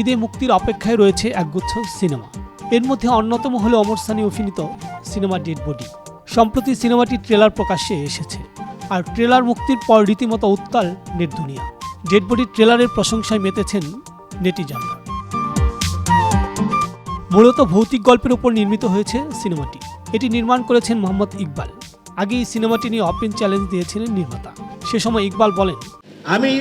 ঈদে মুক্তির অপেক্ষায় রয়েছে একগুচ্ছ সিনেমা। এর মধ্যে অন্যতম হলো অমর সানি অভিনীত সিনেমা ডেড বডি। সম্প্রতি সিনেমাটির ট্রেলার প্রকাশ্যে এসেছে। আর ট্রেলার মুক্তির পর রীতিমতো উত্তাল নেট দুনিয়া। ডেড বডির ট্রেলারের প্রশংসায় মেতেছেন নেটিজনরা। মূলত ভৌতিক গল্পের উপর নির্মিত হয়েছে সিনেমাটি। এটি নির্মাণ করেছেন মোহাম্মদ ইকবাল। আগে এই সিনেমাটি নিয়ে ওপেন চ্যালেঞ্জ দিয়েছিলেন নির্মাতা। সে সময় ইকবাল বলেন, আমি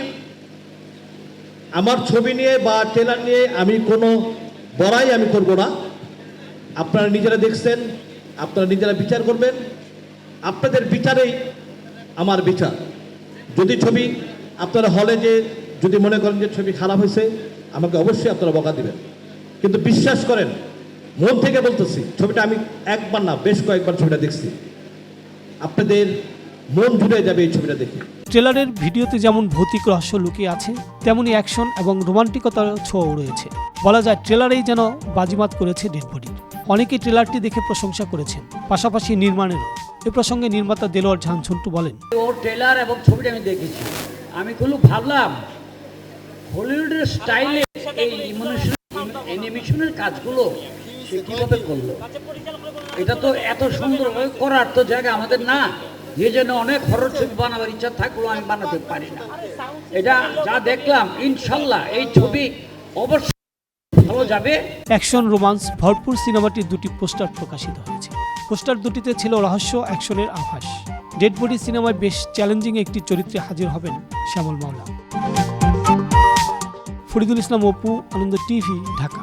আমার ছবি নিয়ে বা ট্রেলার নিয়ে আমি কোনো বড়াই আমি করব না। আপনারা নিজেরা দেখছেন, আপনারা নিজেরা বিচার করবেন। আপনাদের বিচারেই আমার বিচার। যদি ছবি আপনারা হলে যে, যদি মনে করেন যে ছবি খারাপ হয়েছে, আমাকে অবশ্যই আপনারা বকা দিবেন। কিন্তু বিশ্বাস করেন, মন থেকে বলতেছি, ছবিটা আমি একবার না, বেশ কয়েকবার ছবিটা দেখছি। আপনাদের মন জুড়ে যাবে এই ছবিটা দেখে। ট্রেলারের ভিডিওতে যেমন ভৌতিক রহস্য লুকিয়ে আছে তেমনি অ্যাকশন এবং রোমান্টিকতার ছোঁয়াও রয়েছে। বলা যায় ট্রেলারেই যেন বাজিমাত করেছে ডেড বডি অনেকেই ট্রেলারটি দেখে প্রশংসা করেছেন পাশাপাশি নির্মাণেরও। এ প্রসঙ্গে নির্মাতা দেলোয়ার ঝান ঝন্টু বলেন ওর ট্রেলার এবং ছবিটা আমি দেখেছি। আমি খুব ভাবলাম হলিউডের স্টাইলে এই অ্যানিমেশনের কাজগুলো সে কীভাবে করল? এটা তো এত সুন্দর করার তো জায়গা আমাদের না। যে জন্য অনেক হরর ছবি বানাবার ইচ্ছা থাকলেও আমি বানাতে পারি না। এটা যা দেখলাম, ইনশাল্লাহ এই ছবি অবশ্যই অ্যাকশন রোমান্স, ভরপুর সিনেমাটির দুটি পোস্টার প্রকাশিত হয়েছে। পোস্টার দুটিতে ছিল রহস্য, অ্যাকশনের আভাস। ডেড বডি সিনেমায় বেশ চ্যালেঞ্জিং একটি চরিত্রে হাজির হবেন শ্যামল মাওলা। ফরিদুল ইসলাম অপু, আনন্দ টিভি, ঢাকা।